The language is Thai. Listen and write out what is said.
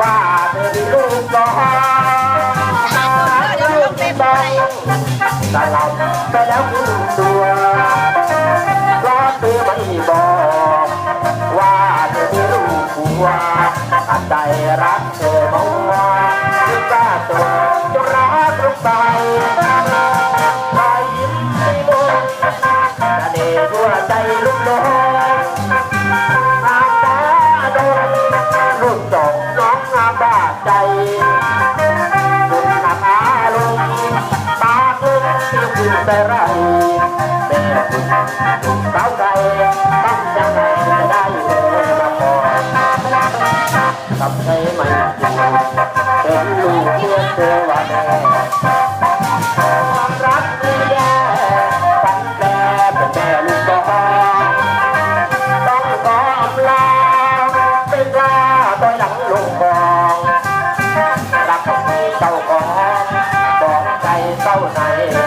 ว่าเธอมีลูกน้องลูกที่บ้องสลับไปแล้วครึ่งตัวเพราะเธอไม่บอก ว่าเธอมีลูกผัวอาใจรักเธอมองที่กล้าตัวจะรักลงไปรอยยิ้มที่มุมจ วัวใจลูกน้องอาตาโดนลูกสองน้องอาบ้าใจคุณนำอารมณ์ปากลุกที่คุณแต่ไรแม่คุณลูกสาวใจต้องยังไงได้เลยมาพอทำให้ไม่เป็นลูกเพื่อนเธอว่าแน่ควา เศร้าก่อนบอกใจเศร้าใน